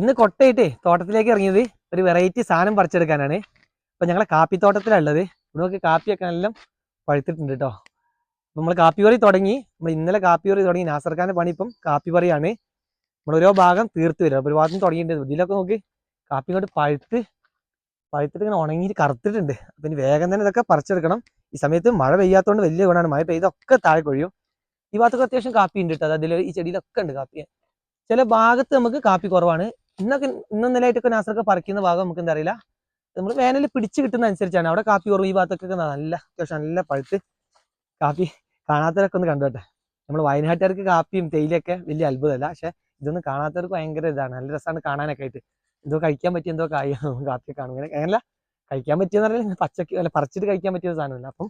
ഇന്ന് കൊട്ടയിട്ടേ തോട്ടത്തിലേക്ക് ഇറങ്ങിയത് ഒരു വെറൈറ്റി സാധനം പറിച്ചെടുക്കാനാണ്. അപ്പൊ ഞങ്ങളെ കാപ്പിത്തോട്ടത്തിലുള്ളത് ഇവിടെ നോക്കി കാപ്പിയൊക്കെ എല്ലാം പഴുത്തിട്ടുണ്ട് കേട്ടോ നമ്മൾ കാപ്പി പറി തുടങ്ങി. നമ്മൾ ഇന്നലെ കാപ്പി പറി തുടങ്ങി. നാസർഖാന്റെ പണി ഇപ്പം കാപ്പി പറിയാണ്. നമ്മൾ ഓരോ ഭാഗം തീർത്ത് വരും. ഒരു ഭാഗത്തും തുടങ്ങിയിട്ടുണ്ട്. ഇതിലൊക്കെ നോക്കി കാപ്പി ഇങ്ങോട്ട് പഴുത്ത് പഴുത്തിട്ട് ഇങ്ങനെ ഉണങ്ങിയിട്ട് കറുത്തിട്ടുണ്ട്. അപ്പൊ ഇനി വേഗം തന്നെ ഇതൊക്കെ പറിച്ചെടുക്കണം. ഈ സമയത്ത് മഴ പെയ്യാത്തതുകൊണ്ട് വലിയ ഗുണമാണ്. മഴ പെയ്തൊക്കെ താഴെ കൊഴിയും. ഈ ഭാഗത്തൊക്കെ അത്യാവശ്യം കാപ്പി ഉണ്ട് കേട്ടോ അതിൽ ഈ ചെടിയിലൊക്കെ ഉണ്ട് കാപ്പി. ചില ഭാഗത്ത് നമുക്ക് കാപ്പി കുറവാണ്. ഇന്നൊക്കെ ഇന്നും നിലയായിട്ടൊക്കെ നാസറൊക്കെ പറിക്കുന്ന ഭാഗം നമുക്ക് എന്താ അറിയില്ല. നമ്മൾ വേനൽ പിടിച്ച് കിട്ടുന്ന അനുസരിച്ചാണ്. അവിടെ കാപ്പി കുറവ് ഈ ഭാഗത്തൊക്കെ നല്ല അത്യാവശ്യം നല്ല പഴുത്ത് കാപ്പി കാണാത്തവരൊക്കെ ഒന്ന് കണ്ടോട്ടെ നമ്മൾ വയനാട്ടുകാർക്ക് കാപ്പിയും തേയിലൊക്കെ വലിയ അത്ഭുതമല്ല. പക്ഷെ ഇതൊന്നും കാണാത്തവർക്ക് ഭയങ്കര ഇതാണ്. നല്ല രസമാണ് കാണാനൊക്കെ ആയിട്ട്. എന്തോ കഴിക്കാൻ പറ്റിയ എന്തോ കായ കാപ്പി കാണും. ഇങ്ങനെ അങ്ങനല്ല. കഴിക്കാൻ പറ്റിയെന്ന് പറഞ്ഞാൽ പച്ചക്ക് അല്ല പറിച്ചിട്ട് കഴിക്കാൻ പറ്റിയ സാധനമല്ല. അപ്പം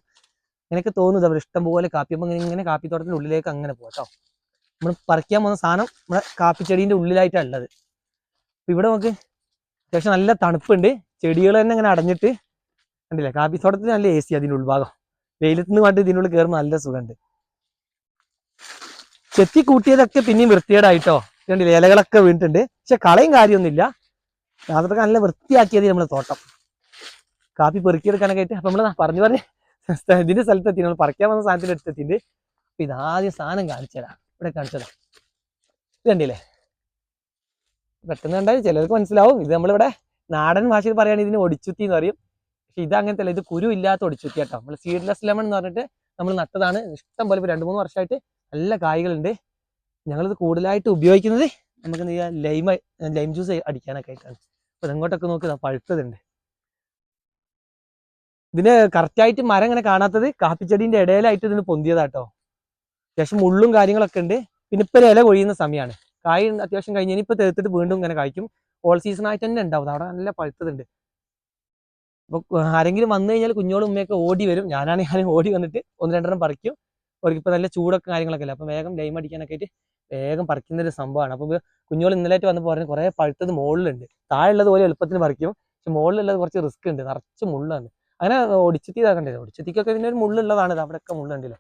എനിക്ക് തോന്നുന്നു. അവർ ഇഷ്ടം പോലെ കാപ്പി. അപ്പം ഇങ്ങനെ ഇങ്ങനെ കാപ്പി തോട്ടത്തിന്റെ ഉള്ളിലേക്ക് അങ്ങനെ പോകാം കേട്ടോ. നമ്മൾ പറിക്കാൻ പോകുന്ന സാധനം നമ്മുടെ കാപ്പിച്ചെടീന്റെ ഉള്ളിലായിട്ടാണ് ഉള്ളത്. ഇവിടെ നമുക്ക് അത്യാവശ്യം നല്ല തണുപ്പുണ്ട്. ചെടികൾ തന്നെ ഇങ്ങനെ അടഞ്ഞിട്ട് കണ്ടില്ലേ? കാപ്പി തോട്ടത്തിൽ നല്ല എ സി അതിന്റെ ഉൾഭാഗം. വെയിലത്ത് നിന്ന് കണ്ട് ഇതിനുള്ളിൽ കയറുമ്പോൾ നല്ല സുഖമുണ്ട്. ചെത്തി കൂട്ടിയതൊക്കെ പിന്നെയും വൃത്തികേടായിട്ടോ? കണ്ടില്ലേ? ഇലകളൊക്കെ വീണിട്ടുണ്ട്. പക്ഷെ കളയും കാര്യമൊന്നുമില്ല. അതൊക്കെ നല്ല വൃത്തിയാക്കിയത് നമ്മളെ തോട്ടം. കാപ്പി പെറുക്കിയെടുക്കാനൊക്കെ ആയിട്ട് അപ്പൊ നമ്മൾ പറഞ്ഞു പറഞ്ഞ് ഇതിന്റെ സ്ഥലത്തെത്തി. നമ്മൾ പറിക്കാൻ വന്ന സാധനത്തിന്റെ അടുത്തെത്തിണ്ട് അപ്പൊ ഇതാദ്യം സാധനം കാണിച്ചതാ ഇവിടെ കാണിച്ചതാ ഇത് കണ്ടില്ലേ? പെട്ടെന്ന് കണ്ടാൽ ചിലർക്ക് മനസ്സിലാവും. ഇത് നമ്മളിവിടെ നാടൻ ഭാഷയിൽ പറയുകയാണെങ്കിൽ ഇതിന് ഒടിച്ചുത്തി എന്ന് പറയും. പക്ഷെ ഇത് അങ്ങനത്തെ ഇത് കുരു ഇല്ലാത്ത ഒടിച്ചുത്തി കേട്ടോ. നമ്മൾ സീഡ്ലെസ് ലെമൺ എന്ന് പറഞ്ഞിട്ട് നമ്മൾ നട്ടതാണ്. ഇഷ്ടം പോലെ രണ്ട് മൂന്ന് വർഷമായിട്ട് നല്ല കായ്കളുണ്ട്. ഞങ്ങളിത് കൂടുതലായിട്ട് ഉപയോഗിക്കുന്നത് നമുക്ക് എന്ത് ലൈം ലൈം ജ്യൂസ് അടിക്കാനൊക്കെ ആയിട്ടാണ്. അപ്പൊ ഇതങ്ങോട്ടൊക്കെ നോക്കി. പഴുത്തതുണ്ട്. ഇതിന് കറക്റ്റായിട്ട് മരം ഇങ്ങനെ കാണാത്തത് കാപ്പിച്ചെടീന്റെ ഇടയിലായിട്ട് ഇതിന് പൊന്തിയതാട്ടോ അത്യാവശ്യം മുള്ളും കാര്യങ്ങളൊക്കെ ഉണ്ട്. പിന്നെ ഇപ്പൊ ഇല കൊഴിയുന്ന സമയമാണ്. കായ് അത്യാവശ്യം കഴിഞ്ഞ് ഇനിയിപ്പോൾ തീർത്തിട്ട് വീണ്ടും ഇങ്ങനെ കായ്ക്കും. ഓൾ സീസൺ ആയിട്ട് തന്നെ ഉണ്ടാവും. അവിടെ നല്ല പഴുത്തതുണ്ട്. അപ്പോൾ ആരെങ്കിലും വന്നു കഴിഞ്ഞാൽ കുഞ്ഞോളും ഉമ്മയൊക്കെ ഓടി വരും. ഞാനാണെങ്കിൽ ഞാൻ ഓടി വന്നിട്ട് ഒന്ന് രണ്ടെണ്ണം പറിക്കും. അവർക്കിപ്പോൾ നല്ല ചൂടൊക്കെ കാര്യങ്ങളൊക്കെ അല്ലേ? അപ്പോൾ വേഗം ലൈം അടിക്കാനൊക്കെ ആയിട്ട് വേഗം പറിക്കുന്ന ഒരു സംഭവമാണ്. അപ്പോൾ കുഞ്ഞോൾ ഇന്നലായിട്ട് വന്നപ്പോൾ പറഞ്ഞു കുറേ പഴുത്തത് മുകളിലുണ്ട്. താഴെയുള്ളത് പോലെ എളുപ്പത്തിന് പറിക്കും. പക്ഷെ മുകളിലുള്ളത് കുറച്ച് റിസ്ക് ഉണ്ട്. നിറച്ച് മുള്ളാണ്. അങ്ങനെ ഒടിച്ചെത്തി ഇതാക്കണ്ടേ ഒടിച്ചെത്തിക്കൊക്കെ പിന്നെ ഒരു മുള്ളുള്ളതാണ്. അവിടെയൊക്കെ മുള്ളുണ്ടല്ലോ.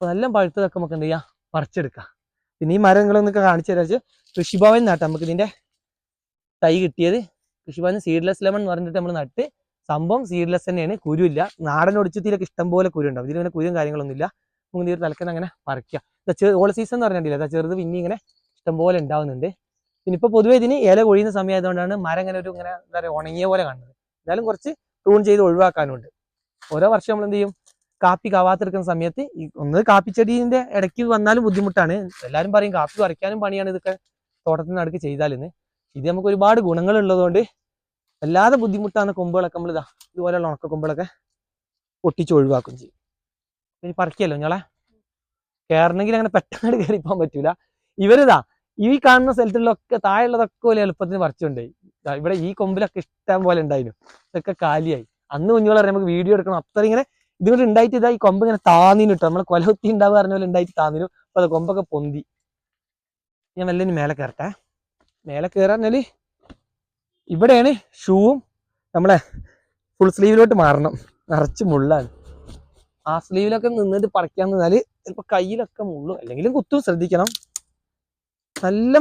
അപ്പോൾ നല്ല പഴുത്തതൊക്കെ നമുക്ക് എന്ത് ചെയ്യാം പറിച്ചെടുക്കാം. പിന്നെ ഈ മരങ്ങളൊന്നൊക്കെ കാണിച്ചു തരാച്ച് കൃഷിഭവൻ നട്ട്. നമുക്ക് ഇതിന്റെ തൈ കിട്ടിയത് കൃഷിഭവൻ സീഡ്ലെസ് ലെമൺ എന്ന് പറഞ്ഞിട്ട് നമ്മൾ നട്ട്. സംഭവം സീഡ്ലെസ് തന്നെയാണ്. കുരുവില്ല. നാടൻ ഒടിച്ചുത്തിയിലൊക്കെ ഇഷ്ടം പോലെ കുരു ഉണ്ടാവും ഇതിലിങ്ങനെ കുരും കാര്യങ്ങളൊന്നും ഇല്ല. നമുക്ക് ഇതിൽ തലക്കുന്ന അങ്ങനെ പറിക്കാം. ഓൾ സീസൺ എന്ന് പറഞ്ഞിട്ടില്ല? ചെറുത് പിന്നെ ഇങ്ങനെ ഇഷ്ടം പോലെ ഉണ്ടാവുന്നുണ്ട്. പിന്നെ ഇപ്പൊ പൊതുവെ ഇതിന് ഇല കൊഴിയുന്ന സമയമായതുകൊണ്ടാണ് മരം ഇങ്ങനെ ഒരു ഇങ്ങനെ എന്താ പറയുക ഉണങ്ങിയ പോലെ കാണുന്നത്. എന്നാലും കുറച്ച് ട്രൂൺ ചെയ്ത് ഒഴിവാക്കാനുണ്ട്. ഓരോ വർഷം നമ്മൾ എന്ത് ചെയ്യും? കാപ്പി കാവാത്തെടുക്കുന്ന സമയത്ത് ഈ ഒന്ന് കാപ്പിച്ചെടീന്റെ ഇടയ്ക്ക് വന്നാലും ബുദ്ധിമുട്ടാണ്. എല്ലാവരും പറയും കാപ്പി കുറയ്ക്കാനും പണിയാണ് ഇതൊക്കെ തോട്ടത്തിൽ നിന്ന് അടുക്ക് ചെയ്താലെന്ന്. ഇത് നമുക്ക് ഒരുപാട് ഗുണങ്ങൾ ഉള്ളതുകൊണ്ട് വല്ലാതെ ബുദ്ധിമുട്ടാണ് കൊമ്പുകളൊക്കെ നമ്മൾ ഇതാ ഇതുപോലെയുള്ള ഉണക്ക കൊമ്പുകളൊക്കെ പൊട്ടിച്ച് ഒഴിവാക്കും ചെയ്യും. ഇനി പറിക്കല്ലോ ഞങ്ങളെ. കയറണമെങ്കിൽ അങ്ങനെ പെട്ടെന്ന് കയറി പോകാൻ പറ്റൂല. ഇവരിതാ ഈ കാണുന്ന സ്ഥലത്തുള്ളൊക്കെ താഴെയുള്ളതൊക്കെ പോലെ എളുപ്പത്തിന് പറിച്ചുണ്ടായി ഇവിടെ ഈ കൊമ്പിലൊക്കെ ഇഷ്ടം പോലെ ഉണ്ടായിരുന്നു ഇതൊക്കെ കാലിയായി. അന്ന് കുഞ്ഞുങ്ങൾ പറയാം നമുക്ക് വീഡിയോ എടുക്കണം. അത്ര ഇങ്ങനെ ഇതുകൊണ്ട് ഉണ്ടായിട്ട് ഇതാ ഈ കൊമ്പ് ഇങ്ങനെ താന്നിന് കിട്ടും നമ്മളെ കൊലകുത്തി ഉണ്ടാവുക പറഞ്ഞ പോലെ ഉണ്ടായിട്ട് താന്നിനു അപ്പൊ അത് കൊമ്പൊക്കെ പൊന്തി. ഞാൻ വല്ലതിന് മേലെ കയറട്ടെ മേലെ കയറാഞ്ഞാൽ ഇവിടെയാണ് ഷൂവും നമ്മളെ ഫുൾ സ്ലീവിലോട്ട് മാറണം. നിറച്ച് മുള്ളാണ്. ആ സ്ലീവിലൊക്കെ നിന്നിട്ട് പറിക്കാന്ന് പറഞ്ഞാൽ ചിലപ്പോ കയ്യിലൊക്കെ മുള്ളും. അല്ലെങ്കിലും കുത്തും ശ്രദ്ധിക്കണം. നല്ല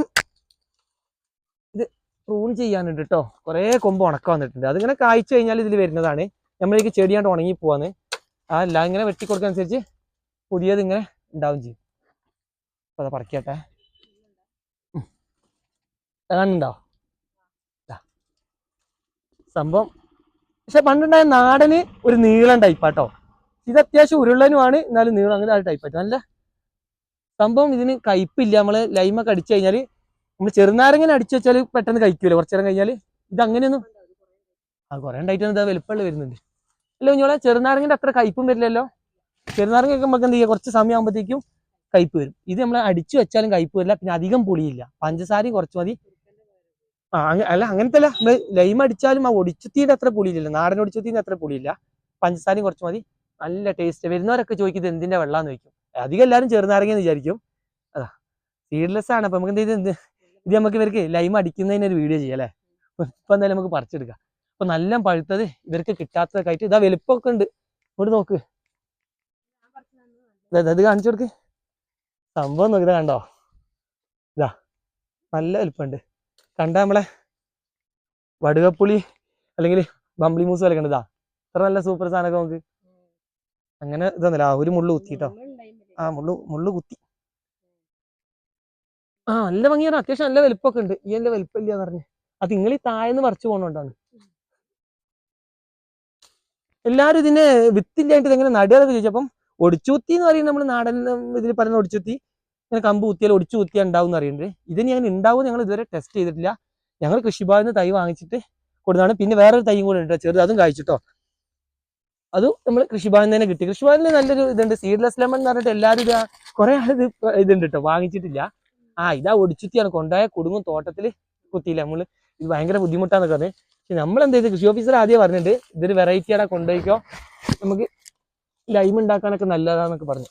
ഇത് പ്രൂൺ ചെയ്യാനുണ്ട് കേട്ടോ കുറേ കൊമ്പ് ഉണക്കം വന്നിട്ടുണ്ട്. അതിങ്ങനെ കായ്ച്ചു കഴിഞ്ഞാൽ ഇതിൽ വരുന്നതാണ്. നമ്മളേക്ക് ചെടിയാണ്ട് ഉണങ്ങി പോവാന്ന്. ആ എല്ലാം ഇങ്ങനെ വെട്ടിക്കൊടുക്കുക അനുസരിച്ച് പുതിയത് ഇങ്ങനെ ഉണ്ടാവും ചെയ്യും. അപ്പൊ അത് പറിക്കട്ടെ. കാണുന്നുണ്ടോ. സംഭവം. പക്ഷെ പണ്ടുണ്ടായ നാടന് ഒരു നീളം ടൈപ്പാട്ടോ ഇത് അത്യാവശ്യം ഉരുളനുമാണ് എന്നാലും നീളം അങ്ങനെ ആ ടൈപ്പായിട്ട് നല്ല സംഭവം ഇതിന് കയ്പില്ല. നമ്മൾ ലൈമൊക്കെ അടിച്ചു കഴിഞ്ഞാൽ നമ്മൾ ചെറുനാരങ്ങനെ അടിച്ചു വെച്ചാൽ പെട്ടെന്ന് കഴിക്കൂല. കുറച്ചു നേരം കഴിഞ്ഞാൽ ഇത് അങ്ങനെയൊന്നും ആ കുറെ ഉണ്ടായിട്ട് ഇതാ വലുപ്പമുള്ള വരുന്നുണ്ട് അല്ല കുഞ്ഞോളെ? ചെറുനാരങ്ങിന്റെ അത്ര കയ്പും വരില്ലല്ലോ. ചെറുനാരങ്ങയൊക്കെ നമുക്ക് എന്ത് ചെയ്യുക കുറച്ച് സമയം സമയമാകുമ്പോഴത്തേക്കും കയ്പ് വരും. ഇത് നമ്മൾ അടിച്ചു വെച്ചാലും കയ്പ് വരില്ല. പിന്നെ അധികം പുളിയില്ല. പഞ്ചസാരയും കുറച്ച് മതി. ആ അല്ല അങ്ങനത്തെ അല്ല ലൈം അടിച്ചാലും ആ ഒടിച്ചുത്തീന്റെ അത്ര പുളിയില്ല നാടൻ ഒടിച്ചുത്തീന്റെ അത്ര പുളിയില്ല. പഞ്ചസാരയും കുറച്ച് മതി. നല്ല ടേസ്റ്റ് വരുന്നവരൊക്കെ ചോദിക്കുന്നത് എന്തിന്റെ വെള്ളാന്ന്? ചോദിക്കും. അധികം എല്ലാവരും ചെറുനാരങ്ങയെന്ന് വിചാരിക്കും. അതാ. സീഡ്ലെസ് ആണ്. അപ്പൊ നമുക്ക് എന്ത്? ഇത് നമുക്ക് ഇവർക്ക് ലൈം അടിക്കുന്നതിന് ഒരു വീഡിയോ ചെയ്യാം അല്ലേ? ഇപ്പൊ എന്തായാലും നമുക്ക് പറിച്ചെടുക്കാം. അപ്പൊ നല്ല പഴുത്തത് ഇവർക്ക് കിട്ടാത്തതൊക്കെ ആയിട്ട് ഇതാ വലുപ്പമൊക്കെ ഉണ്ട്. ഇവിടെ നോക്ക്. ഇത് കാണിച്ചു കൊടുക്ക്. സംഭവം നോക്കി കണ്ടോ? ഇതാ നല്ല വലുപ്പമുണ്ട്. കണ്ട നമ്മളെ? വടുകപ്പുളി അല്ലെങ്കിൽ ബംബ്ലി മൂസ് പോലെ കണ്ടതാ ഇത്ര നല്ല സൂപ്പർ സാധനമൊക്കെ നമുക്ക്. അങ്ങനെ ഇതൊന്നുമില്ല ആ, ഒരു മുള്ളു കുത്തിട്ടോ ആ മുള്ളു മുള്ളു കുത്തി. ആ നല്ല ഭംഗിയാണ്. അത്യാവശ്യം നല്ല വലിപ്പമൊക്കെ ഉണ്ട്. ഈ എന്റെ വലിപ്പം ഇല്ലാന്ന് പറഞ്ഞു. അത് നിങ്ങൾ ഈ താഴെന്ന് പറിച്ചു പോണോണ്ടാണ്. എല്ലാരും ഇതിനെ വിത്തില്ലായിട്ട് ഇതെങ്ങനെ നടുകയെന്ന് ചോദിച്ചപ്പം ഒടിച്ചുത്തി എന്ന് പറയുന്നത് നമ്മൾ നാടൻ ഇതിൽ പറയുന്ന ഒടിച്ചുത്തി ഇങ്ങനെ കമ്പ് കുത്തിയാൽ ഒടിച്ചു കുത്തിയാൽ ഉണ്ടാവും എന്ന് അറിയുന്നുണ്ട് ഇതിന് ഞാൻ ഉണ്ടാവും ഞങ്ങൾ ഇതുവരെ ടെസ്റ്റ് ചെയ്തിട്ടില്ല. ഞങ്ങൾ കൃഷിഭവനിൽ നിന്ന് തൈ വാങ്ങിച്ചിട്ട് കൊടുത്താണ് പിന്നെ വേറൊരു തൈയും കൂടെ ഉണ്ട് ചെറുത് അതും കഴിച്ചിട്ടോ അതും നമ്മൾ കൃഷിഭവനിൽ തന്നെ കിട്ടി. കൃഷിഭവനിൽ നല്ലൊരു ഇതുണ്ട്. സീഡ്ലെസ് ലെമൺ എന്ന് പറഞ്ഞിട്ട് എല്ലാവരും ഇത് കുറെ ആൾ ഇത് ഇതുണ്ട് കേട്ടോ വാങ്ങിച്ചിട്ടില്ല. ആ ഇതാ ഒടിച്ചുത്തിയാണ് കൊണ്ടായ കുടുങ്ങും തോട്ടത്തിൽ കുത്തിയില്ല. നമ്മൾ ഇത് ഭയങ്കര ബുദ്ധിമുട്ടാന്നൊക്കെ പറഞ്ഞ് പക്ഷെ നമ്മൾ എന്ത് ചെയ്ത്? കൃഷി ഓഫീസർ ആദ്യം പറഞ്ഞിട്ട് ഇതൊരു വെറൈറ്റി ആടാ കൊണ്ടുപോയിക്കോ. നമുക്ക് ലൈം ഉണ്ടാക്കാനൊക്കെ നല്ലതാന്നൊക്കെ പറഞ്ഞു.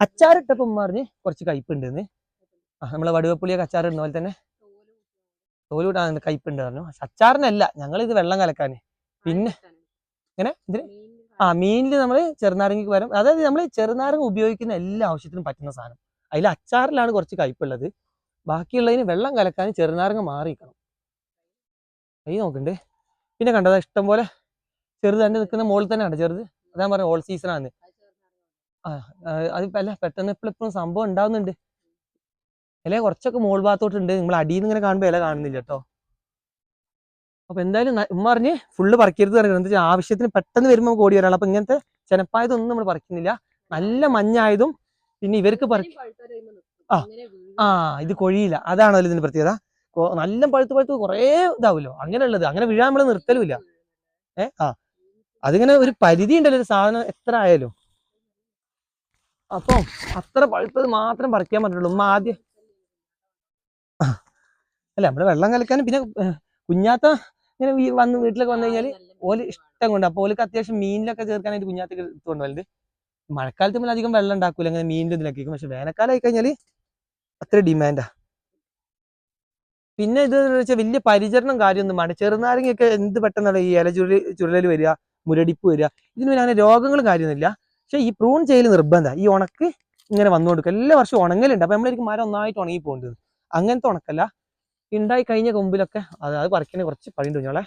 അച്ചാറിട്ടപ്പം പറഞ്ഞ് കുറച്ച് കയ്പുണ്ടെന്ന് ആ നമ്മളെ വടുവപ്പുള്ളിയൊക്കെ അച്ചാർ ഇടുന്ന പോലെ തന്നെ. തോലൂട്ടാ കയ്പുണ്ട് പറഞ്ഞു. പക്ഷെ അച്ചാറിനല്ല ഞങ്ങൾ ഇത് വെള്ളം കലക്കാന് പിന്നെ ഇങ്ങനെ ഇതിന്? ആ മീനിൽ നമ്മൾ ചെറുനാരങ്ങയ്ക്ക് വരും അതായത് നമ്മൾ ചെറുനാരങ്ങ ഉപയോഗിക്കുന്ന എല്ലാ ആവശ്യത്തിനും പറ്റുന്ന സാധനം. അതിൽ അച്ചാറിലാണ് കുറച്ച് കയ്പുള്ളത് ബാക്കിയുള്ളതിന് വെള്ളം കലക്കാൻ ചെറുനാരങ്ങ മാറിയിരിക്കണം. കൈ നോക്കുന്നുണ്ട് പിന്നെ കണ്ടതാ ഇഷ്ടം പോലെ ചെറുത് തന്നെ നിൽക്കുന്ന മുകളിൽ തന്നെയാണ് ചെറുത്. അതാ പറഞ്ഞ ഓൾ സീസൺ ആണ്. ആ അത് അല്ല പെട്ടെന്ന് ഇപ്പോൾ എപ്പോഴും സംഭവം ഉണ്ടാവുന്നുണ്ട്. ഇല കുറച്ചൊക്കെ മോൾ ഭാഗത്തോട്ടുണ്ട്. നിങ്ങൾ അടിയിൽ നിന്ന് ഇങ്ങനെ കാണുമ്പോൾ ഇല കാണുന്നില്ല കേട്ടോ. അപ്പൊ എന്തായാലും ഉമ്മ പറഞ്ഞ് ഫുള്ള് പറിക്കരുത് പറയുന്നത് എന്താ വെച്ചാൽ ആവശ്യത്തിന് പെട്ടെന്ന് വരുമ്പോൾ നമുക്ക് ഓടി വരാനുള്ള. അപ്പൊ ഇങ്ങനത്തെ ചെനപ്പായതൊന്നും നമ്മൾ പറിക്കുന്നില്ല. നല്ല മഞ്ഞായതും പിന്നെ ഇവർക്ക് പറ ആ. ആ ഇത് കൊഴിയില്ല. അതാണോ ഇതിന്റെ പ്രത്യേകത? നല്ല പഴുത്ത് പഴുത്ത് കുറേ ഇതാവുമല്ലോ അങ്ങനെയുള്ളത്. അങ്ങനെ വീഴാൻ നമ്മൾ നിർത്തലുമില്ല. ഏ? ആ. അതിങ്ങനെ ഒരു പരിധി ഉണ്ടല്ലോ ഒരു സാധനം എത്ര ആയാലും. അപ്പം അത്ര പഴുത്തത് മാത്രം പറിക്കാൻ പറ്റുള്ളൂ ഉമ്മ ആദ്യം അല്ല നമ്മൾ വെള്ളം കലക്കാനും പിന്നെ കുഞ്ഞാത്ത ഇങ്ങനെ വന്ന് വീട്ടിലൊക്കെ വന്നു കഴിഞ്ഞാൽ ഓൽ ഇഷ്ടം കൊണ്ട് അപ്പൊ ഓലിക്ക് അത്യാവശ്യം മീനിലൊക്കെ ചേർക്കാനായിട്ട് കുഞ്ഞാത്തേക്ക് എടുത്തുകൊണ്ട് വലുത് മഴക്കാലത്ത് നമ്മൾ അധികം വെള്ളം ഉണ്ടാക്കൂല അങ്ങനെ ഇതിലൊക്കെ പക്ഷെ വേനൽക്കാലം ആയി കഴിഞ്ഞാൽ അത്ര ഡിമാൻഡാ. പിന്നെ ഇത് വെച്ചാൽ വലിയ പരിചരണം കാര്യമൊന്നും വേണ്ട. ചെറുനാരങ്ങയൊക്കെ എന്ത് പെട്ടെന്നാണ് ഈ ഇല ചുരുളി ചുരുളൽ വരിക മുരടിപ്പ് വരിക? ഇതിന് പിന്നെ അങ്ങനെ രോഗങ്ങളും കാര്യമൊന്നുമില്ല. പക്ഷേ ഈ പ്രൂൺ ചെയ്യൽ നിർബന്ധമാണ് ഈ ഉണക്ക് ഇങ്ങനെ വന്നു കൊടുക്കുക എല്ലാ വർഷവും ഉണങ്ങലുണ്ട്. അപ്പം നമ്മളായിരിക്കും മരം ഒന്നായിട്ട് ഉണങ്ങി പോകേണ്ടത്. അങ്ങനത്തെ ഉണക്കല്ല. ഉണ്ടായി കഴിഞ്ഞ കൊമ്പിലൊക്കെ അത് അത് പറിക്കണ കുറച്ച് പണിയുണ്ട് ഞങ്ങളെ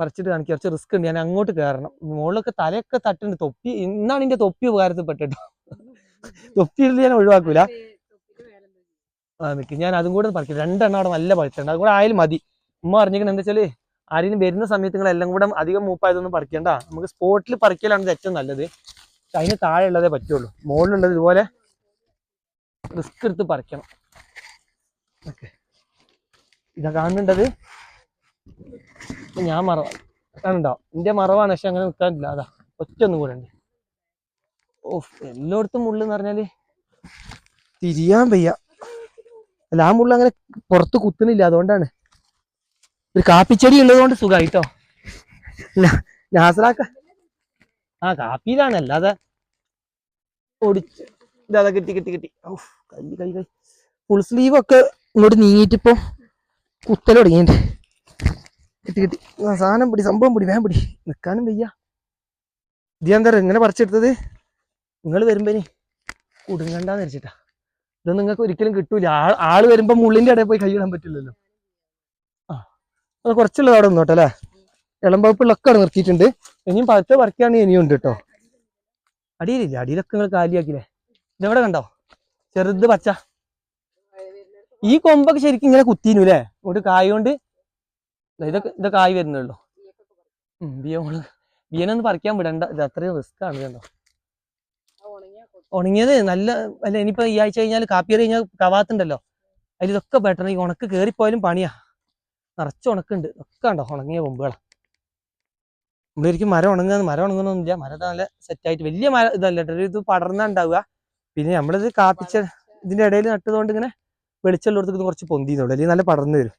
പറിച്ചിട്ട് കാണിക്കുക കുറച്ച് റിസ്ക് ഉണ്ട്. ഞാൻ അങ്ങോട്ട് കയറണം മുകളിലൊക്കെ തലയൊക്കെ തട്ടുണ്ട്. തൊപ്പി ഇന്നാണ് എന്റെ തൊപ്പി ഉപകാരത്തിൽപ്പെട്ടോ തൊപ്പി ഞാൻ ഒഴിവാക്കൂല. ആ നിക്ക്. ഞാൻ അതും കൂടെ പറിക്കും. രണ്ടെണ്ണം അവിടെ നല്ല പഴുത്തുണ്ട്. അതുകൂടെ ആയാലും മതി. ഉമ്മ അറിഞ്ഞിരിക്കണം എന്താ വെച്ചാൽ ആരെങ്കിലും വരുന്ന സമയത്ത് നിങ്ങൾ എല്ലാം കൂടെ അധികം മൂപ്പായതൊന്നും പറിക്കണ്ട. നമുക്ക് സ്പോട്ടിൽ പറിക്കലാണ് ഏറ്റവും നല്ലത്. അതിന് താഴെ ഉള്ളതേ പറ്റുള്ളൂ. മുകളിലുള്ളത് ഇതുപോലെ റിസ്ക് എടുത്ത് പറിക്കണം. ഓക്കെ. ഇതാ കാണുന്നുണ്ടത്? ഞാൻ മറവ കാണുണ്ടോ എന്റെ മറവാണ്. പക്ഷെ അങ്ങനെ നിൽക്കാനില്ല. അതാ ഒറ്റ ഒന്നും കൂടെ ഉണ്ട്. ഓഫ് എല്ലായിടത്തും മുള്ളെന്ന് പറഞ്ഞാൽ തിരിയാൻ വയ്യ. അല്ല ആ മുള്ള അങ്ങനെ പുറത്ത് കുത്തുന്നില്ല അതുകൊണ്ടാണ്. ഒരു കാപ്പിച്ചെടി ഉള്ളതുകൊണ്ട് സുഖമായിട്ടോ നാസറാക്ക. ആ കാപ്പിയിലാണ് അല്ലാതെ ഓടിച്ച് ഇതാ കിട്ടി കിട്ടി കിട്ടി. ഔഫ്, കൈ കൈ കൈ. ഫുൾ സ്ലീവ് ഒക്കെ ഇങ്ങോട്ട് നീങ്ങിയിട്ടിപ്പോ കുത്തൽ തുടങ്ങിയിട്ട് കിട്ടി കിട്ടി. സാധനം പിടി സംഭവം പിടി വേഗം പിടി. നിൽക്കാനും വയ്യ. ഇത് എന്താ ഇങ്ങനെ പറിച്ചെടുത്തത്? നിങ്ങൾ വരുമ്പോ ഇനി കുടുങ്ങണ്ടെന്ന് വെച്ചിട്ടാ ഇത് നിങ്ങൾക്ക് ഒരിക്കലും കിട്ടൂല. ആൾ ആൾ വരുമ്പോ മുള്ളിന്റെ ഇടയിൽ പോയി കൈയിടാൻ പറ്റില്ലല്ലോ. ആ അത് കുറച്ചുള്ളത് അവിടെ നിന്നോട്ടെ അല്ലേ? ഇളമ്പുള്ളൊക്കെ അവിടെ നിർത്തിയിട്ടുണ്ട്. ഇനിയും പഴുത്ത പറിക്കുകയാണെങ്കിൽ ഇനിയും ഉണ്ട് കേട്ടോ അടിയിലില്ല? അടിയിലൊക്കെ നിങ്ങൾ കാലിയാക്കില്ലേ ഇതെവിടെ കണ്ടോ? ചെറുത് പച്ച. ഈ കൊമ്പൊക്കെ ശരിക്കും ഇങ്ങനെ കുത്തിനു അല്ലേ ഇങ്ങോട്ട് കായ കൊണ്ട് ദാ ഇതൊക്കെ ഇതൊക്കെ കായ് വരുന്നുള്ളൂ ബിയോൾ ബിയനൊന്നും പറിക്കാൻ വിടണ്ട. ഇത് അത്രയും റിസ്ക് ആണ് കണ്ടോ? ഉണങ്ങിയത് നല്ല അല്ല ഇനിയിപ്പോ ഈ ആഴ്ച കഴിഞ്ഞാൽ കാപ്പി കറി കഴിഞ്ഞാൽ കവാത്തുണ്ടല്ലോ ഇതൊക്കെ ബെറ്റർ ഈ ഉണക്ക് കയറിപ്പോയാലും പണിയാ. നിറച്ച് ഉണക്കുണ്ട്. ഒക്കെ ഉണ്ടോ ഉണങ്ങിയ കൊമ്പുകളാ. നമ്മളൊരിക്കും മരം ഉണങ്ങുന്ന മരം ഉണങ്ങുന്നൊന്നുമില്ല മരം നല്ല സെറ്റായിട്ട് വലിയ മരം ഇതല്ല ട്ടോ. ഒരു ഇത് പടർന്നാ ഉണ്ടാവുക പിന്നെ നമ്മളിത് കാപ്പിച്ച ഇതിന്റെ ഇടയിൽ നട്ടതുകൊണ്ട് ഇങ്ങനെ വെളിച്ചമുള്ളിടത്തേക്ക് കുറച്ച് പൊന്തിന്നുള്ളൂ അല്ലെങ്കിൽ നല്ല പടർന്നു വരും.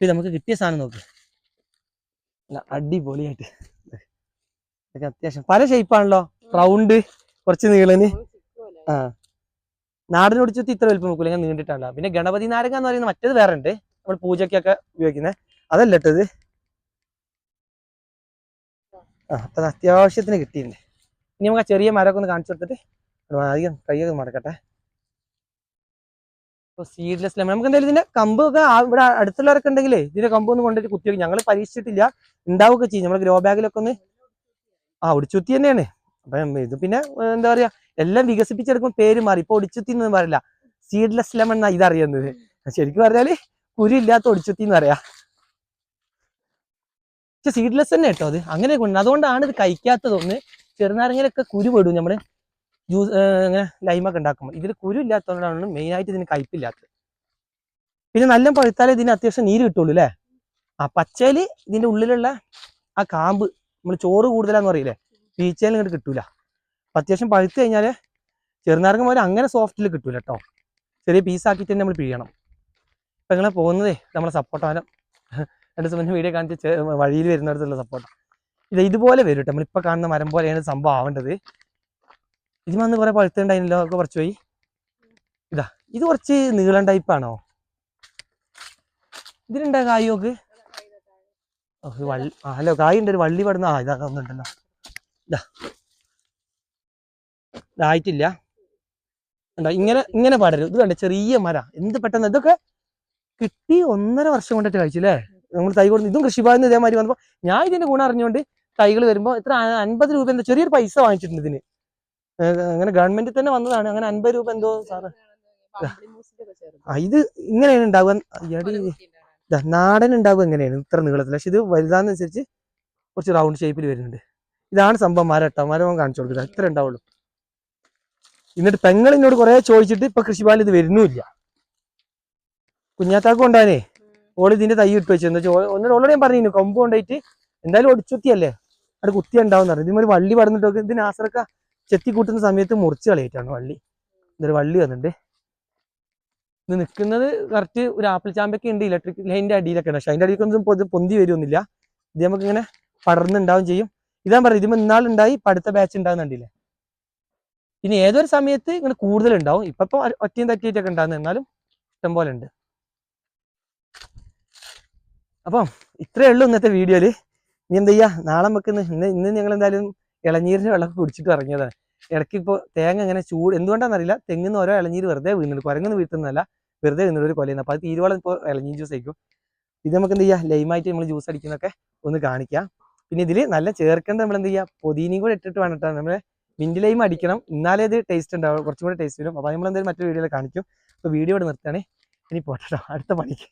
പിന്നെ നമുക്ക് കിട്ടിയ സാധനം നോക്ക്. നല്ല അടിപൊളിയായിട്ട്. ഇതൊക്കെ അത്യാവശ്യം. പല ഷേപ്പാണല്ലോ റൗണ്ട് കുറച്ച് നീളന്. ആ. നാടൻ ഇത്ര വലുപ്പം വെക്കൂല ഞാൻ നീണ്ടിട്ടാണ് പിന്നെ ഗണപതി നാരങ്ങ എന്ന് പറയുന്ന മറ്റേത് വേറെ ഉണ്ട് നമ്മൾ പൂജയ്ക്കൊക്കെ ഉപയോഗിക്കുന്നത് അതല്ല ഇട്ടത്. ആ അത് അത്യാവശ്യത്തിന് കിട്ടിയിട്ടുണ്ട്. ഇനി നമുക്ക് ആ ചെറിയ മരമൊക്കെ ഒന്ന് കാണിച്ചു കൊടുത്തിട്ട് അധികം കൈയൊക്കെ മടക്കട്ടെ. ഇപ്പൊ സീഡ്ലെസ് ലെമൺ നമുക്ക് എന്തായാലും ഇതിന്റെ കമ്പ് ഒക്കെ ഇവിടെ അടുത്തുള്ളവരൊക്കെ ഉണ്ടെങ്കിലേ ഇതിന്റെ കമ്പ് ഒന്ന് കൊണ്ടിട്ട് കുത്തി ഞങ്ങൾ പരീക്ഷിച്ചിട്ടില്ല. ഉണ്ടാവുകയൊക്കെ ചെയ്യും. നമ്മൾ ഗ്രോ ബാഗിലൊക്കെ ഒന്ന് ആ ഒടിച്ചുത്തി തന്നെയാണ്. അപ്പം ഇത് പിന്നെ എന്താ പറയാ എല്ലാം വികസിപ്പിച്ചെടുക്കുമ്പോൾ പേര് മാറി. ഇപ്പൊ ഒടിച്ചുത്തി എന്ന് പറയില്ല. സീഡ്ലെസ് ലെമൺ എന്നാ ഇതറിയുന്നത്. ശരിക്കും പറഞ്ഞാൽ കുരു ഇല്ലാത്ത ഒടിച്ചുത്തി എന്ന് പറയാ. പക്ഷെ സീഡ്ലെസ് തന്നെ കേട്ടോ അത്. അങ്ങനെ കൊണ്ട് അതുകൊണ്ടാണ് ഇത് കഴിക്കാത്തത്. ഒന്ന് ചെറുനാരങ്ങയിലൊക്കെ കുരു പെടും നമ്മൾ. ജ്യൂസ് ഇങ്ങനെ ലൈമൊക്കെ ഉണ്ടാക്കുമ്പോൾ ഇതിൽ കുരു ഇല്ലാത്തതുകൊണ്ടാണ് മെയിനായിട്ട് ഇതിന് കയ്പില്ലാത്തത്. പിന്നെ നല്ല പഴുത്താലേ ഇതിന് അത്യാവശ്യം നീര് കിട്ടുള്ളൂ അല്ലേ? ആ പച്ചയിൽ ഇതിന്റെ ഉള്ളിലുള്ള ആ കാമ്പ് നമ്മൾ ചോറ് കൂടുതലാന്ന് പറയില്ലേ? പീച്ചയിൽ ഇങ്ങോട്ട് കിട്ടൂല. അപ്പം അത്യാവശ്യം പഴുത്ത് കഴിഞ്ഞാൽ ചെറുനാരങ്ങ പോലെ അങ്ങനെ സോഫ്റ്റിൽ കിട്ടൂല കേട്ടോ ചെറിയ പീസാക്കിയിട്ട് തന്നെ നമ്മൾ പിഴിയണം. അപ്പം ഇങ്ങനെ പോകുന്നതേ നമ്മളെ സപ്പോർട്ട് മരം രണ്ട് ദിവസം മുന്നേ വീഡിയോ കാണിച്ച് വഴിയിൽ വരുന്നിടത്തുള്ള സപ്പോർട്ട ഇത് ഇതുപോലെ വരും കേട്ടോ നമ്മളിപ്പോൾ കാണുന്ന മരം പോലെയാണ് സംഭവം ആവേണ്ടത്. ഇത് വന്ന് കുറേ പഴുത്തുണ്ടായിരുന്നല്ലോ ഒക്കെ കുറച്ച് പോയി. ഇതാ ഇത് കുറച്ച് നീളം ടൈപ്പാണോ ഇതിനുണ്ടോ കായ് നോക്ക് ഓ, ഇത് വള്ളി ആ ഹലോ കായ് ഉണ്ട് ഒരു വള്ളി പടുന്ന ആ ഇതാ ഒന്നുണ്ടല്ലോ ഇതാ ഇതായിട്ടില്ല കണ്ടോ? ഇങ്ങനെ ഇങ്ങനെ പടരും ഇത് കണ്ട? ചെറിയ മര. എന്ത് പെട്ടെന്ന്? ഇതൊക്കെ കിട്ടി ഒന്നര വർഷം കൊണ്ടിട്ട് കഴിച്ചില്ലേ നമ്മൾ തൈ കൊടുത്ത് ഇതും കൃഷിഭവൻ ഇതേമാതിരി വന്നപ്പോൾ ഞാൻ ഇതിന്റെ ഗുണം അറിഞ്ഞുകൊണ്ട് തൈകൾ വരുമ്പോൾ എത്ര അൻപത് രൂപ എന്താ ചെറിയൊരു പൈസ വാങ്ങിച്ചിട്ടുണ്ട് ഇതിന്. അങ്ങനെ ഗവൺമെന്റിൽ തന്നെ വന്നതാണ്. അങ്ങനെ അൻപത് രൂപ എന്തോ സാറ്. ഇത് ഇങ്ങനെയാണ് ഉണ്ടാവുക. നാടൻ ഉണ്ടാവുക എങ്ങനെയാണ് ഇത്ര നീളത്തിൽ പക്ഷെ ഇത് വലുതാന്നനുസരിച്ച് കുറച്ച് റൗണ്ട് ഷേപ്പിൽ വരുന്നുണ്ട്. ഇതാണ് സംഭവം. മരം കേട്ടോ മരം കാണിച്ചു കൊടുക്കുന്നത്. ഇത്ര ഉണ്ടാവുള്ളൂ. എന്നിട്ട് പെങ്ങൾ എന്നോട് കുറെ ചോദിച്ചിട്ട് ഇപ്പൊ കൃഷിപാലം ഇത് വരുന്നുമില്ല. കുഞ്ഞാത്താക്ക് കൊണ്ടാനേ ഓൾ ഇതിന്റെ തൈ ഇട്ട് വെച്ചു. എന്താ ഓൾറെഡി ഞാൻ പറഞ്ഞു കൊമ്പ് കൊണ്ടായിട്ട് എന്തായാലും ഒടിച്ചുത്തിയല്ലേ? അവിടെ കുത്തി ഉണ്ടാവും പറഞ്ഞു. ഇതിന് ഒരു വള്ളി പടന്നിട്ടൊക്കെ ഇതിന് ആസറക്ക ചെത്തി കൂട്ടുന്ന സമയത്ത് മുറിച്ച് കളയിട്ടാണ് വള്ളി. ഇതൊരു വള്ളി വന്നിട്ടുണ്ട്. ഇത് നിൽക്കുന്നത് കറക്റ്റ് ഒരു ആപ്പിൾ ചാമ്പൊക്കെ ഉണ്ട് ഇലക്ട്രിക് ലൈനിന്റെ അടിയിലൊക്കെ ഉണ്ട് പക്ഷെ അടിയിലൊന്നും പൊതു പൊന്തി വരുമൊന്നുമില്ല ഇത് നമുക്ക് ഇങ്ങനെ പടർന്നുണ്ടാവും ചെയ്യും. ഇതാ പറയുന്നത് ഇതിന് ഇന്നാളുണ്ടായി ഇപ്പൊ അടുത്ത ബാച്ച് ഉണ്ടാകുന്നുണ്ടില്ലേ ഇനി ഏതൊരു സമയത്ത് ഇങ്ങനെ കൂടുതൽ ഉണ്ടാവും ഇപ്പൊ ഇപ്പൊ ഒറ്റയും തട്ടിയിട്ടൊക്കെ ഉണ്ടാകുന്നത് എന്നാലും ഇഷ്ടം പോലെ ഉണ്ട്. അപ്പം ഇത്രയേ ഉള്ളൂ ഇന്നത്തെ വീഡിയോയിൽ ഇനി എന്ത് ചെയ്യാ? നാളെ നമുക്ക് ഇന്ന് ഇന്ന് ഞങ്ങൾ എന്തായാലും ഇളനീരിന്റെ വെള്ളമൊക്കെ കുടിച്ചിട്ട് ഇറങ്ങിയതാണ്. ഇടയ്ക്ക് ഇപ്പോൾ തേങ്ങ ഇങ്ങനെ ചൂട് എന്തുകൊണ്ടാണെന്നറിയില്ല തെങ്ങുന്ന ഓരോ ഇളനീര് വെറുതെ വീഴുന്നുണ്ട് കുരങ്ങുന്ന വീട്ടുന്നതല്ല വെറുതെ വീഴുന്നുണ്ട് ഒരു കൊലയുന്നു അപ്പോൾ അത് തീരുവോളം ഇപ്പോൾ ഇളനീർ ജ്യൂസ് ആയിരിക്കും ഇത് നമുക്ക് എന്ത് ചെയ്യാം? ലൈമായിട്ട് നമ്മൾ ജ്യൂസ് അടിക്കുന്നൊക്കെ ഒന്ന് കാണിക്കാം. പിന്നെ ഇതിൽ നല്ല ചേർക്കേണ്ട നമ്മൾ എന്ത് ചെയ്യുക പൊതിനയും കൂടെ ഇട്ടിട്ട് വേണം നമ്മൾ മിന്റ് ലൈം അടിക്കണം. എന്നാലേ ഇത് ടേസ്റ്റ് ഉണ്ടാവും കുറച്ചും കൂടെ ടേസ്റ്റ് വരും. അപ്പോൾ നമ്മൾ എന്തായാലും മറ്റൊരു വീഡിയോയിൽ കാണിക്കും. അപ്പോൾ വീഡിയോ ഇവിടെ നിർത്തുകയാണ്. ഇനി പോട്ടോ അടുത്ത പണിക്ക്.